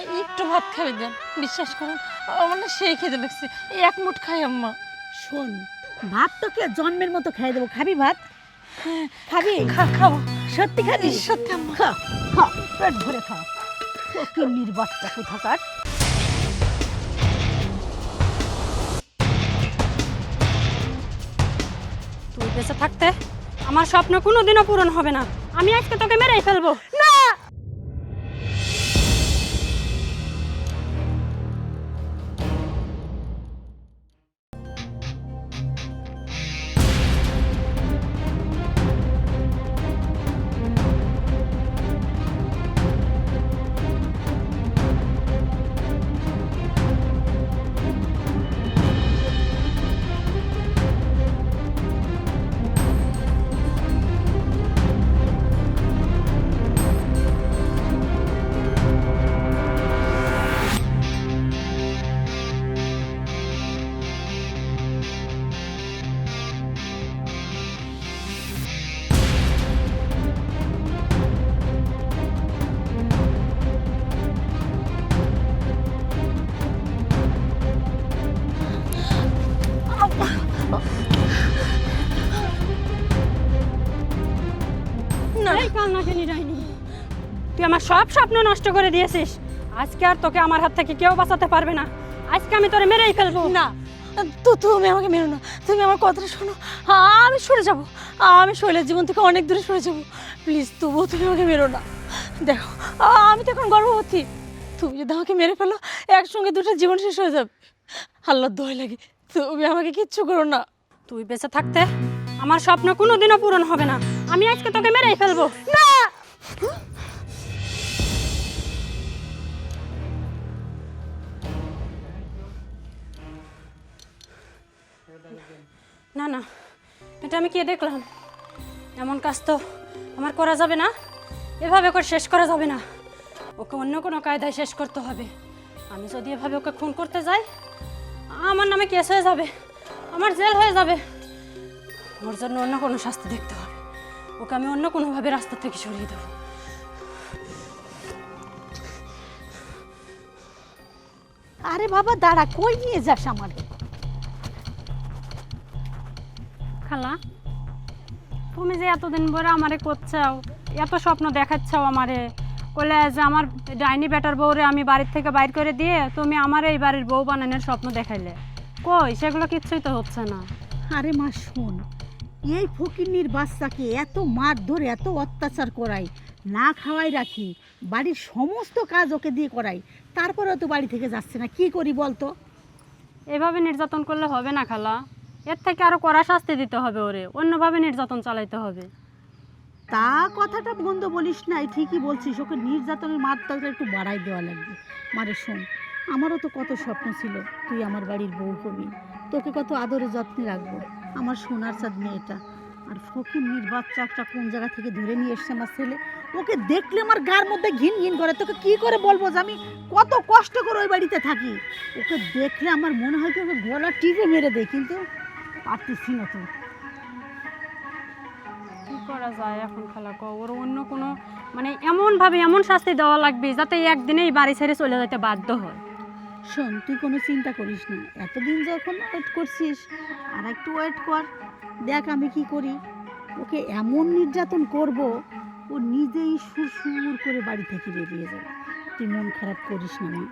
একটু ভাত খাবে দেন বিশ্বাস করুন আমার না সেই খেতে লাগছে। এক মুঠ খাই আম্মা। শোন ভাত তোকে জন্মের মতো খাইয়ে দেবো। খাবি ভাত? খাবি? খা খাব সত্যি খাবি? সত্যি আম্মা। খা খা পেট ভরে খা। ফকিন্নির বাচ্চা কোথাকার? তুই বেঁচে থাকতে আমার স্বপ্ন কোনোদিনও পূরণ হবে না। আমি আজকে তোকে মেরেই ফেলব। তুই আমার সব স্বপ্ন নষ্ট করে দিয়েছিস। আজকে আর তোকে আমার হাত থেকে কেউ বাঁচাতে পারবে না। আজকে আমি তোরে মেরেই ফেলব। না তো তুমি আমাকে মেরো না। তুমি আমার কথাটা শোনো। আমি সরে যাব। আমি শৈলের জীবন থেকে অনেক দূরে সরে যাব। প্লিজ তবুও তুমি আমাকে মেরো না। দেখো আমি তো এখন গর্ভবতী। তুমি যদি আমাকে মেরে ফেলো একসঙ্গে দুটো জীবন শেষ হয়ে যাবে। আল্লাহর দোয় লাগে তুমি আমাকে কিচ্ছু করো না। তুই বেঁচে থাকতে আমার স্বপ্ন কোনোদিনও পূরণ হবে না। আমি আজকে তোকে মেরেই ফেলব। না! না না, এটা আমি কে দেখলাম। এমন কাজ তো আমার করা যাবে না। এভাবে করে শেষ করা যাবে না। ওকে অন্য কোনো কায়দায় শেষ করতে হবে। আমি যদি এভাবে ওকে খুন করতে যাই, আমার নামে কেস হয়ে যাবে। আমার জেল হয়ে যাবে। ওর জন্য অন্য কোনো শাস্তি দেখতে হবে। ওকে আমি অন্য কোনোভাবে রাস্তা থেকে সরিয়ে দেবো। আরে বাবা, দাঁড়া, কই নিয়ে যাস আমার? খালা? তুমি যে এতদিন ধরে আমারে করছাও এত স্বপ্ন দেখাচ্ছাও আমারে। বলে যে আমার ডাইনি বেটার বউরে আমি বাড়ির থেকে বাইর করে দিয়ে তুমি আমার এই বাড়ির বউ বানানোর স্বপ্ন দেখাইলে। কই সেগুলো কিচ্ছুই তো হচ্ছে না। আরে মা শোন এই ফকিন্নির বাচ্চাকে এত মার ধরে এত অত্যাচার করাই না খাওয়াই রাখি বাড়ির সমস্ত কাজ ওকে দিয়ে করাই তারপরেও তো বাড়ি থেকে যাচ্ছে না কি করি বলতো? এভাবে নির্যাতন করলে হবে না খালা। এর থেকে আরও কড়া শাস্তি দিতে হবে ওরে, অন্যভাবে নির্যাতন চালাইতে হবে। তা কথাটা বন্ধ বলিস নাই ঠিকই বলছিস, ওকে নির্যাতনের মাত্রাটা একটু বাড়াই দেওয়া লাগবে। মারে শোন, আমারও তো কত স্বপ্ন ছিল, তুই আমার বাড়ির বউ কবি তোকে কত আদরে যত্নে রাখব, আমার সোনার চাঁদ মেয়েটা। আর ফকির নির বাচ্চা একটা কোন জায়গা থেকে ধরে নিয়ে এসছে আমার ছেলে? ওকে দেখলে আমার গার মধ্যে ঘিন ঘিন করে, তোকে কি করে বলব যে আমি কত কষ্ট করে ওই বাড়িতে থাকি? ওকে দেখলে আমার মনে হয় কি ওকে গলা টিপে মেরে দেয়, কিন্তু পারতেছি না তো কি করা যায় এখন খালা কো ওর অন্য কোনো মানে এমনভাবে এমন শাস্তি দেওয়া লাগবে যাতে একদিনেই বাড়ি ছেড়ে চলে যেতে বাধ্য হয়। শোন তুই কোনো চিন্তা করিস না। এতদিন যখন ওয়েট করছিস আর একটু ওয়েট কর। দেখ আমি কি করি। ওকে এমন নির্যাতন করব ও নিজেই সুর সুর করে বাড়ি থেকে বেরিয়ে যাবে। তুই মন খারাপ করিস না মা।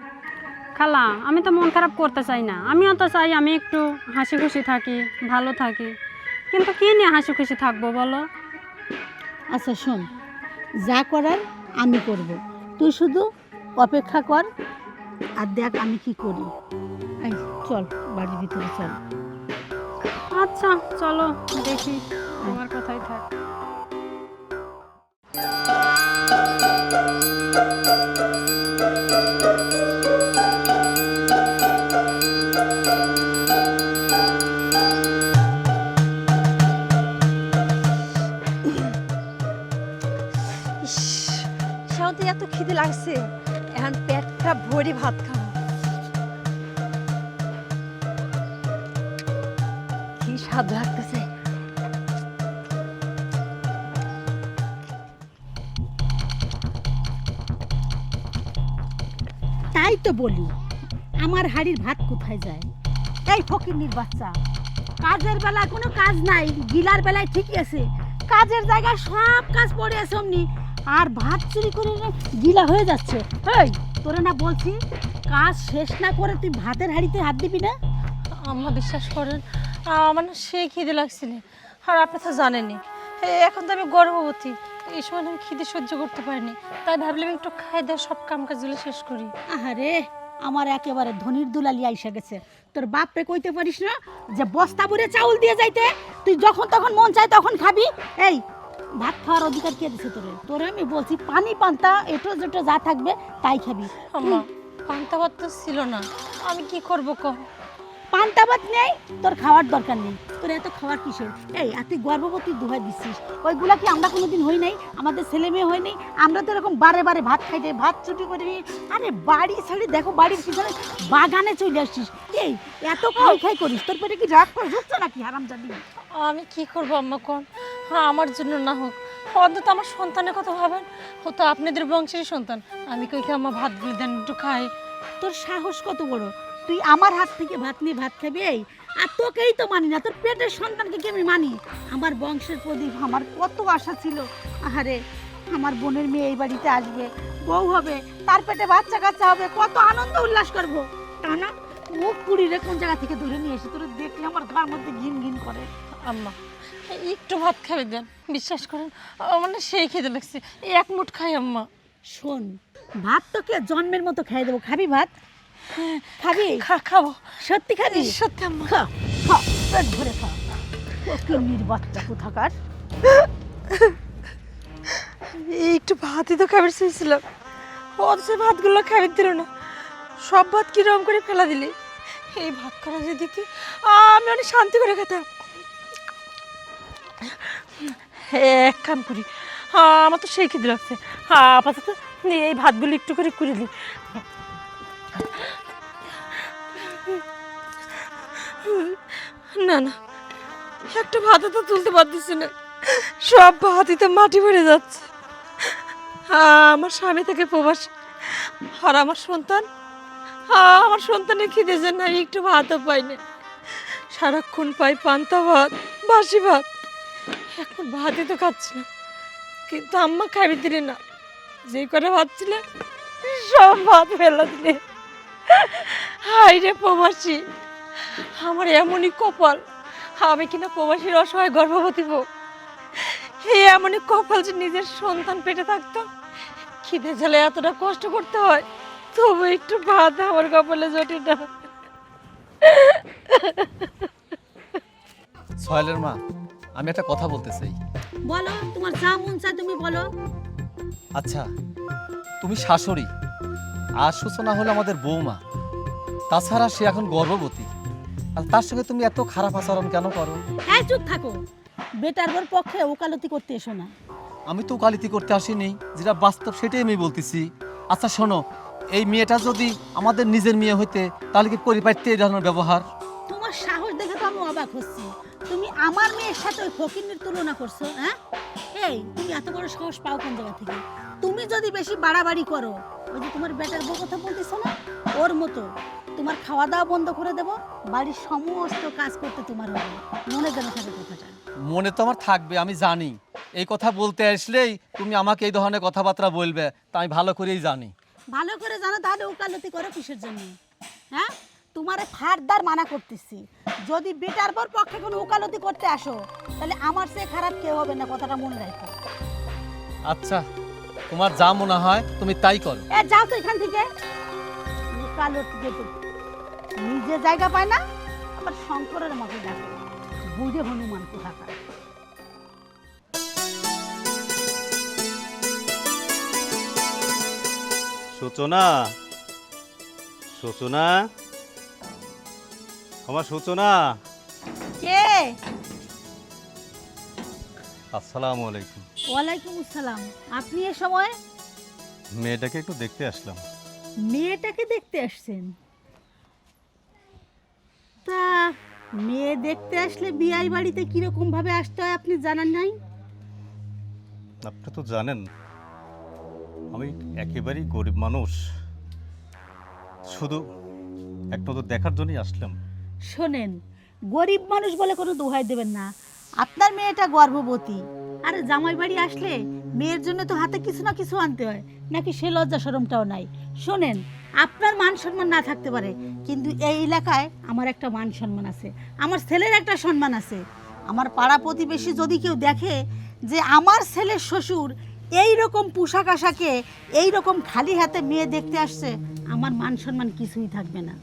খালা আমি তো মন খারাপ করতে চাই না। আমিও তো চাই আমি একটু হাসি খুশি থাকি ভালো থাকি। কিন্তু কি নিয়ে হাসি খুশি থাকব বলো? আচ্ছা শোন যা করার আমি করব। তুই শুধু অপেক্ষা কর আর দেখ আমি কি করি। এই চল বাড়ির ভিতরে চল। আচ্ছা চলো দেখি আমার কথাই থাক। পেটটা ভাত খাব। কি স্বাদ লাগতেছে। তাই তো বলি, আমার হাড়ির ভাত কোথায় যায়? এই ফকিরনির বাচ্চা, কাজের বেলায় কোনো কাজ নাই, গিলার বেলায় ঠিকই আছে, কাজের জায়গায় সব কাজ পড়ে আছে অমনি, আর ভাত চুরি করে গিলা হয়ে যাচ্ছে। এই তোরা না বলছি কাজ শেষ না করে তুই ভাতের হাড়িতে হাত দিবি না? আম্মা বিশ্বাস করেন আমার না সেই খিদে লাগছিল। আর আপনি তো জানেনই এ, এখন তো আমি গর্ভবতী এই সময় আমি খিদে সহ্য করতে পারিনি। তাই ভাবলাম একটু খাই দিয়ে সব কাম কাজগুলো শেষ করি। আহারে আমার একেবারে ধনির দুলালি আইসা গেছে। তোর বাপরে কইতে পারিস না যে বস্তা ভরে চাউল দিয়ে যাইতে তুই যখন তখন মন চায় তখন খাবি। এই ভাত খাওয়ার অধিকার কে দিছে তোরে? তোরে আমি বলছি পানি পান্তা এটো যেটো যা থাকবে তাই খাবি। আম্মা পান্তা ভাত তো ছিল না। আমি কি করব কম পান্তা ভাত নেই তোর খাওয়ার দরকার নেই। তোর এত খাওয়ার কিসের? এই আর তুই গর্ভবতী দুহাই দিচ্ছিস ওইগুলা কি আমরা কোনোদিন হই নাই? আমাদের ছেলে মেয়ে হয় নাই? আমরা তো এরকম বারে বারে ভাত খাই যাই ভাত ছুটি করে নিই। আরে বাড়ি ছেড়ে দেখো বাড়ির পিছনে বাগানে চলে আসছিস। এই এত খাই খাই করিস তোর পেটে কি রাগ করে ঢুকছে নাকি হারাম জানি আমি কি করব আম্মা কোন? আমার জন্য না হোক। অন্তত আমার সন্তানের কথা ভাবেন। ও তো আপনাদের বংশেরই সন্তান। আমি কই কি আম্মা ভাতগুলো দেন একটু খাই। তোর সাহস কত বড়? তুই আমার হাত থেকে ভাত নিয়ে ভাত খাবি এই? আর তোকেই তো মানি না তোর পেটের সন্তানকে কি আমি মানি? আমার বংশের প্রদীপ আমার কত আশা ছিল। আহারে আমার বোনের মেয়ে এই বাড়িতে আসবে বউ হবে তার পেটে বাচ্চা কাচ্চা হবে কত আনন্দ উল্লাস করব। তা না ও কুড়িরে কোন জায়গা থেকে ধরে নিয়ে এসে তোর দেখলে আমার ঘর মধ্যে ঘিন ঘিন করে। আম্মা একটু ভাত খাবে দেন বিশ্বাস করেন আমার না সেই খেতে লাগছে। এই এক মুঠ খাই আম্মা। শোন ভাত তোকে জন্মের মতো খাই দেবো। খাবি ভাত? খাবি? খা খাব। সত্যি খাবি? সত্যি আম্মা। খা খা পেট ভরে খা। কিন্নির বাচ্চা কোথাকার? একটু ভাতই তো খাবার চেয়েছিলাম। অথচ ভাতগুলো খাবার দিল না। সব ভাত কিরম করে ফেলা দিলি? এই ভাত করা যদি দিত আমি অনেক শান্তি করে খেতাম। এক কাম করি। হ্যাঁ আমার তো সেই খিদে লাগছে। হ্যাঁ আপাতত এই ভাতগুলো একটু করে করে দিই। না না একটা ভাতও তো তুলতে পারতেছি না। সব ভাতই তো মাটি ভরে যাচ্ছে। আহ, আমার স্বামী থেকে প্রবাস। আর আমার সন্তান? আহ, আমার সন্তানের খিদে যে না একটু ভাতও পাই না। সারাক্ষণ পাই পান্তা ভাত বাসি ভাত। এখন ভাতই তো খাচ্ছি না। কিন্তু আম্মা খাবি দিলে না। যে করে ভাত ছিল সব ভাত ফেলা দিলে। হাই রে প্রবাসী, আমার এমনই কপাল। আমি কিনা প্রবাসীর অসহায় গর্ভবতী হোক হে এমনই কপাল যে নিজের সন্তান পেটে থাকতো। খিদে ঝালে এতটা কষ্ট করতে হয়, তবু একটু ভাত আমার কপালে জোটে না সহেলের মা আমি একটা কথা বলতে চাই। বলো তোমার যা মন চায় তুমি বলো। আচ্ছা তুমি শাশুড়ি আর সূচনা হলো আমাদের বৌমা। তাছাড়া সে এখন গর্ভবতী। আর তার সঙ্গে তুমি এত খারাপ আচরণ কেন করো? হ্যাঁ চুপ থাকো। বেটার বোর পক্ষে ওকালতি করতে এসো না। আমি তো ওকালতি করতে আসিনি যেটা বাস্তব সেটাই আমি বলতেছি। আচ্ছা শোনো এই মেয়েটা যদি আমাদের নিজের মেয়ে হইতে তাহলে কি পরিপাটিতে এই ধরনের ব্যবহার? তোমার সাহস দেখে তো আমি অবাক হচ্ছি। তুমি আমার মেয়ের সাথে ওই ফকিনের তুলনা করছ হ্যাঁ? এই তুমি এত বড় সাহস পাও কোন জায়গা থেকে? তুমি যদি বেশি বাড়াবাড়ি করো ওই যে তোমার বেটার বউ কথা বলতেছো না? ওর মতো। তোমার খাওয়া দাওয়া বন্ধ করে দেবো বাড়ির সমস্ত কাজ করতে তোমার হবে। মনে যেন থাকে কথাটা। মনে তো আমার থাকবে আমি জানি। এই কথা বলতে আসলেই তুমি আমাকে এই ধরনের কথাবার্তা বলবে তা আমি ভালো করেই জানি। ভালো করে জানো তাহলে ওকালতি করো কিসের জন্য? হ্যাঁ? তোমারে ফারদার মানা করতেছি। যদি বেটার পর পক্ষে কোনো ওকালতি করতে আসো তাহলে আমার চেয়ে খারাপ কেউ হবে না কথাটা মনে রাখো। আচ্ছা তোমার যা মনে হয় তুমি তাই করো। এ যাও তো এখান থেকে। ওকালতি যেতে নিজে জায়গা পায় না আবার শঙ্করের মতো দেখো। বুঝে হনুমান কোথাকার। সূচনা সূচনা আমার সূচনা। কে? আসসালামু আলাইকুম। ওয়ালাইকুম আসসালাম। আপনি এ সময়? মেয়েটাকে একটু দেখতে আসলাম। মেয়েটাকে দেখতে আসছেন? তা মেয়ে দেখতে আসলে বিয়াই বাড়িতে কীরকম ভাবে আসতে হয় আপনি জানান নাই? আপনি তো জানেন আমি একেবারেই গরিব মানুষ। শুধু এক নজর দেখার জন্যই আসলাম। শোনেন, গরিব মানুষ বলে কোনো দোহাই দেবেন না। আপনার মেয়েটা গর্ভবতী। আরে জামাই বাড়ি আসলে মেয়ের জন্য তো হাতে কিছু না কিছু আনতে হয়, নাকি সে লজ্জা সরমটাও নাই। শোনেন, আপনার মান সম্মান না থাকতে পারে, কিন্তু এই এলাকায় আমার একটা মান সম্মান আছে, আমার ছেলের একটা সম্মান আছে। আমার পাড়া প্রতিবেশী যদি কেউ দেখে যে আমার ছেলের শ্বশুর এই রকম পোশাক আশাকে, এই রকম খালি হাতে মেয়ে দেখতে আসছে, আমার মান সম্মান কিছুই থাকবে না।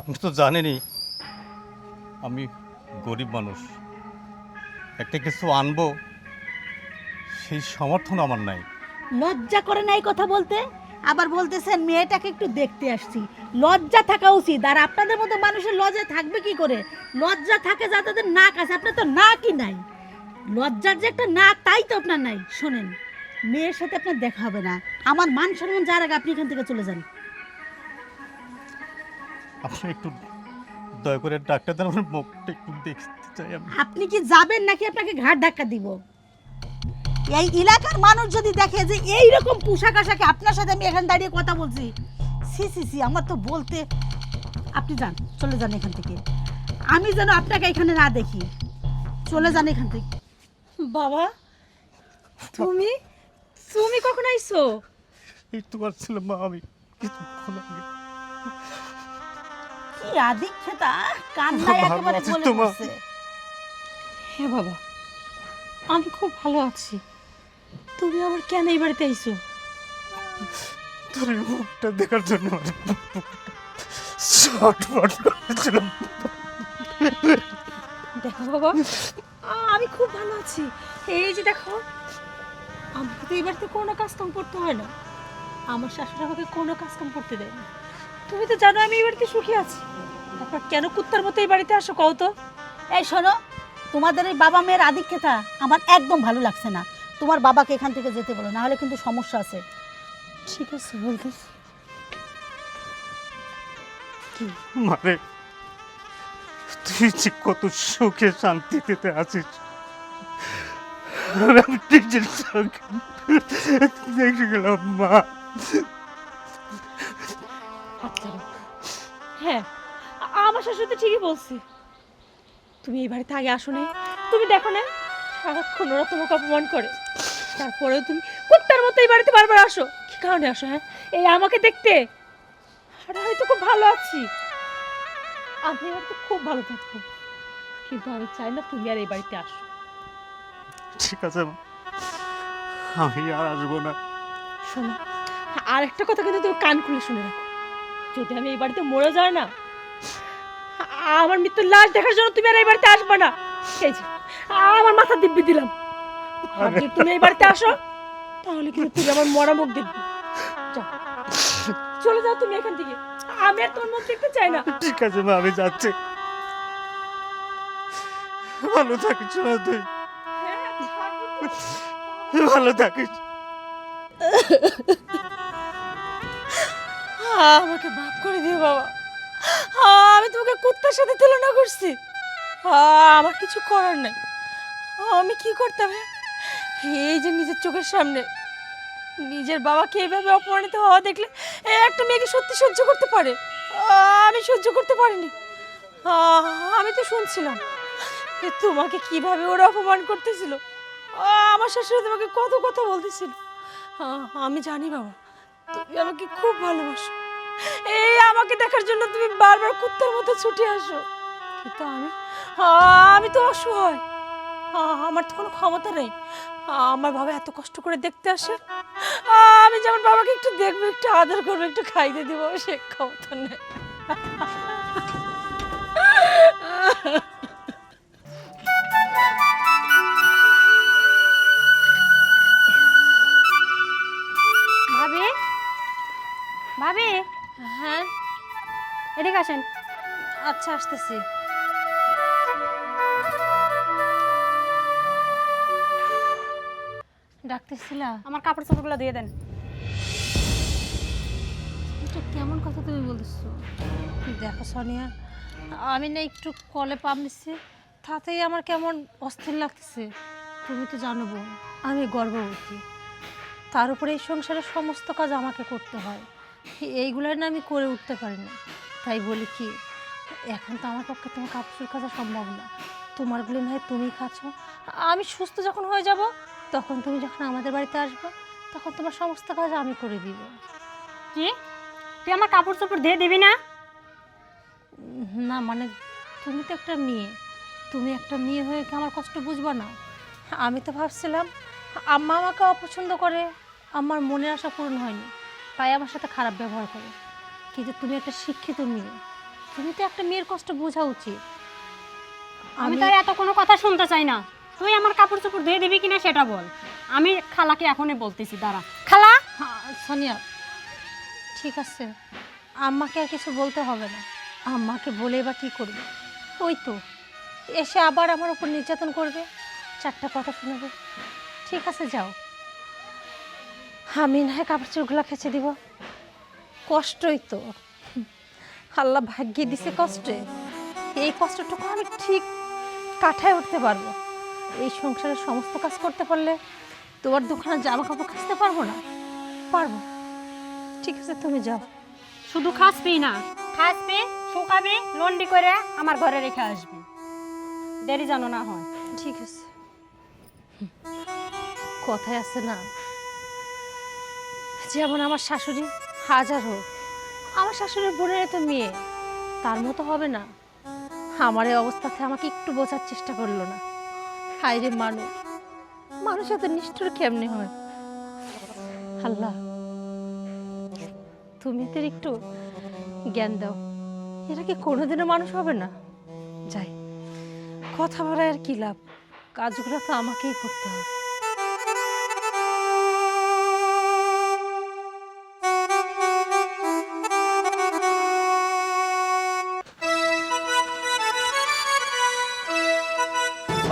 আপনি তো জানেনই, আমি গরিব মানুষ। একটা কিছু আনব, সেই সমর্থন আমার নাই। লজ্জা করে নাই কথা বলতে? আবার বলতেছেন মেয়েটাকে একটু দেখতে আসছি। লজ্জা থাকা উচিত। আর আপনাদের মতো মানুষের লজ্জা থাকবে কি করে? লজ্জা থাকে যাদের নাক আছে, আপনার তো নাকই নাই। লজ্জার যে একটা নাক, তাই তো আপনার নাই। শোনেন, মেয়ের সাথে আপনার দেখা হবে না। আমার মান সম্মান যার আগে আপনি এখান থেকে চলে যান। আপনি একটু দয়া করে ডাক্তার দেন আমার মুখটা একটু দেখতে চাই আমি। আপনি কি যাবেন নাকি আপনাকে ঘাট ধাক্কা দিব? এই এলাকার মানুষ যদি দেখে যে এই রকম পোশাক আশাকে আপনার সাথে আমি এখানে দাঁড়িয়ে কথা বলছি সি সি সি আমার তো বলতে আপনি যান চলে যান এখান থেকে। আমি যেন আপনাকে এখানে না দেখি চলে যান এখান থেকে। বাবা তুমি? তুমি কখন আইছো? এই তো পারছিলাম মা আমি কিছুক্ষণ আগে কি আদিক্ষেতা? কান্নায় একেবারে গলে তো হ্যাঁ বাবা আমি খুব ভালো আছি। তুমি আবার কেন এই বাড়িতে আইছো? তোর মুখটা দেখার জন্য করেছিলাম। দেখো বাবা আমি খুব ভালো আছি। এই যে দেখো আমাকে তো এই বাড়িতে কোনো কাজ কাম করতে হয় না। আমার শাশুড়ি আমাকে কোনো কাজ কাম করতে দেয় না। তুমি তো জানো আমি এই বাড়িতে সুখী আছি। তারপর কেন কুত্তার মতো এই বাড়িতে আসো কও তো? এই শোনো তোমাদের এই বাবা মেয়ের আদিক্ষেতা আমার একদম ভালো লাগছে না। তোমার বাবাকে এখান থেকে যেতে বলো না হলে কিন্তু সমস্যা আছে। ঠিক আছে বলতেছি। মারে তুই যে কত সুখে শান্তিতে আছিস। আমি নিজের চোখে দেখে গেলাম মা। আ- আমার তো ঠিকই বলছি। তুমি এই বাড়িতে আগে আসো নাই। তুমি দেখো না সারাক্ষণ ওরা তোমাকে অপমান করে। তারপরেও তুমি কুত্তার মতো এই বাড়িতে বারবার আসো। কি কারণে আসো হ্যাঁ? এই আমাকে দেখতে? আরে হয়তো খুব ভালো আছি। আমি এই বাড়িতে খুব ভালো থাকব। কিন্তু আমি চাই না তুমি আর এই বাড়িতে আসো। ঠিক আছে আমি আর আসব না। শোনো আর একটা কথা কিন্তু তুমি কান খুলে শুনে রাখো। যদি আমি এই বাড়িতে মরে যাই না আমার মৃত্যুর লাশ দেখার জন্য তুমি আর এই বাড়িতে আসবে না। এই যে আমার মাথা দিব্যি দিলাম। আর যদি তুমি এই বাড়িতে আসো তাহলে কিন্তু তুমি আমার মরা মুখ দেখবে। যাও। চলে যাও তুমি এখান থেকে। আমি আর তোমার মুখ দেখতে চাই না। ঠিক আছে মা আমি যাচ্ছি। ভালো থাকিস মা তুই। ভালো থাকিস। আমাকে মাফ করে দিও বাবা। আমি তোমাকে কুত্তার সাথে তুলনা করছি। আহ, আমার কিছু করার নাই। আমি কি করতাম হ্যাঁ? এই যে নিজের চোখের সামনে। নিজের বাবাকে এইভাবে অপমানিত হওয়া দেখলে একটা মেয়েকে সত্যি সহ্য করতে পারে? আমি সহ্য করতে পারিনি। আমি তো শুনছিলাম তোমাকে কীভাবে ওরা অপমান করতেছিল। আমার শাশুড়ি তোমাকে কত কথা বলতেছিল। আমি জানি বাবা তুমি আমাকে খুব ভালোবাসো। এই, আমাকে দেখার জন্য তুমি বারবার কুত্তার মতো ছুটে আসো। কিন্তু আমি আমি তো অসহায়। আমার তো কোনো ক্ষমতা নেই। আমার বাবা এত কষ্ট করে দেখতে আসে। আমি যেমন বাবাকে একটু দেখব, একটু আদর করব, একটু খাইতে দিব, সে ক্ষমতা নেই। এদিকে আসেন। আচ্ছা আসতেছি। ডাকতেছিলা? আমার কাপড় চোপড়গুলো দিয়ে দেন। এটা কেমন কথা তুমি বলতেছো? দেখো সোনিয়া আমি না একটু কলে পাম নিচ্ছি তাতেই আমার কেমন অস্থির লাগতেছে। তুমি তো জানো বোন, আমি গর্ভবতী। তার উপরে এই সংসারের সমস্ত কাজ আমাকে করতে হয়। এইগুলো না আমি করে উঠতে পারি না। তাই বলি কি এখন তো আমার পক্ষে তোমার কাপড় কাচা সম্ভব না। তোমারগুলো না হয় তুমি খাচ্ছ। আমি সুস্থ যখন হয়ে যাব তখন তুমি যখন আমাদের বাড়িতে আসবে তখন তোমার সমস্ত কাজ আমি করে দিব। কি? তুই আমার কাপড় চোপড় দিয়ে দিবি না? না মানে তুমি তো একটা মেয়ে। তুমি একটা মেয়ে হয়ে কি আমার কষ্ট বুঝবা না? আমি তো ভাবছিলাম আম্মা আমাকে অপছন্দ করে আমার মনের আশা পূরণ হয়নি। তাই আমার সাথে খারাপ ব্যবহার করে। কিন্তু তুমি একটা শিক্ষিত মেয়ে? তুমি তো একটা মেয়ের কষ্ট বোঝা উচিত। আমি তো এত কোনো কথা শুনতে চাই না। তুই আমার কাপড় চোপড় ধুয়ে দিবি কিনা সেটা বল। আমি খালাকে এখনই বলতেছি দাঁড়া। খালা? হ্যাঁ, সোনিয়া। ঠিক আছে। আম্মাকে আর কিছু বলতে হবে না। আম্মাকে বলে বা কী করবে? ওই তো এসে আবার আমার উপর নির্যাতন করবে চারটা কথা শোনাবে। ঠিক আছে যাও। আমি না হয় কাপড় চোরগুলো খেঁচে দিব। কষ্টই তো। আল্লাহ ভাগ্যে দিছে কষ্টে। এই কষ্টটুকু আমি ঠিক কাঠায় উঠতে পারব। এই সংসারের সমস্ত কাজ করতে পারলে তোমার দোকানে জামা কাপড় খাসতে পারব না? পারব। ঠিক আছে তুমি যাও। শুধু খাসবি না খাসবি শুকাবি লন্ডি করে আমার ঘরে রেখে আসবি। দেরি জানো না হয়। ঠিক আছে। কথায় আছে না যেমন আমার শাশুড়ি হাজার হোক। আমার শাশুড়ির বোনের তো মেয়ে, তার মতো হবে না। আমার এই অবস্থাতে আমাকে একটু বোঝার চেষ্টা করল না। হায় রে মানুষ মানুষ এত নিষ্ঠুর কেমনে হয়? আল্লাহ, তুমি এদের একটু জ্ঞান দাও। এরা কি কোনোদিনও মানুষ হবে না? যাই, কথা বলার আর কি লাভ? কাজগুলো তো আমাকেই করতে হবে।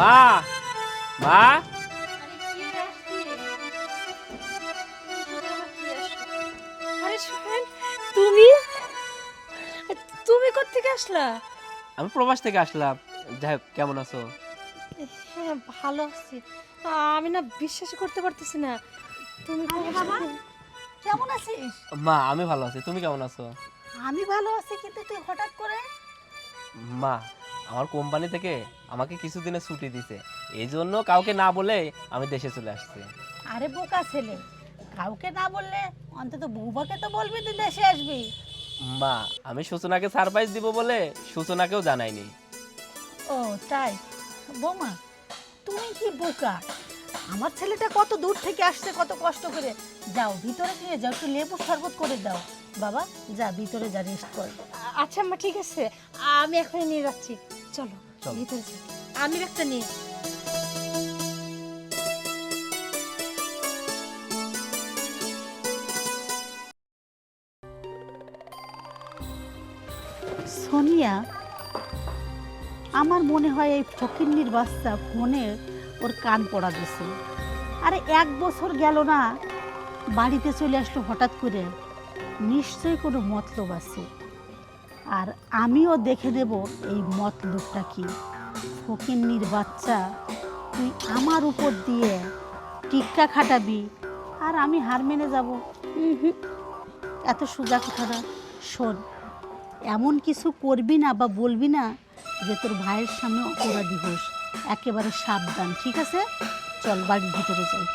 মা মা তুমি? তুমি কোথেকে আসলা? আমি প্রবাস থেকে আসলাম। যাই হোক কেমন আছো? হ্যাঁ ভালো আছি। আমি না বিশ্বাস করতে পারতেছি না। তুমি কেমন আছিস? মা আমি ভালো আছি। তুমি কেমন আছো? আমি ভালো আছি কিন্তু তুই হঠাৎ করে? মা আমার কোম্পানি থেকে আমাকে কিছুদিনের ছুটি দিছে। এই জন্য কাউকে না বলে আমি দেশে চলে আসছি। আরে বোকা ছেলে কাউকে না বললে অন্তত বৌবাকে তো বলবি তুই দেশে আসবি। মা আমি সূচনাকে সারপ্রাইজ দিব বলে সূচনাকেও জানাইনি। ও তাই? বৌমা তুমি কি বোকা? আমার ছেলেটা কত দূর থেকে আসছে কত কষ্ট করে। যাও ভিতরে নিয়ে যাও একটু লেবু শরবত করে দাও। বাবা যা ভিতরে যা রেস্ট কর। আচ্ছা মা ঠিক আছে। আমি এখনই নিয়ে যাচ্ছি। চলো। ভিতরে যাই। আমি একটা নিয়ে সোনিয়া আমার মনে হয় এই ফকিন্নির বাচ্চা ফোনে ওর কান পড়া দিছে আরে এক বছর গেল না বাড়িতে চলে আসলো হঠাৎ করে নিশ্চয়ই কোনো মতলব আছে আর আমিও দেখে দেব এই মতলবটা কি। ফকিন্নির বাচ্চা, তুই আমার উপর দিয়ে টিক্কা খাটাবি আর আমি হার মেনে যাব। এত সোজা কথাটা, শোন, এমন কিছু করবি না বা বলবি না যে তোর ভাইয়ের সামনে অপরাধী হোস। একেবারে সাবধান, ঠিক আছে? চল বাড়ির ভিতরে যাই।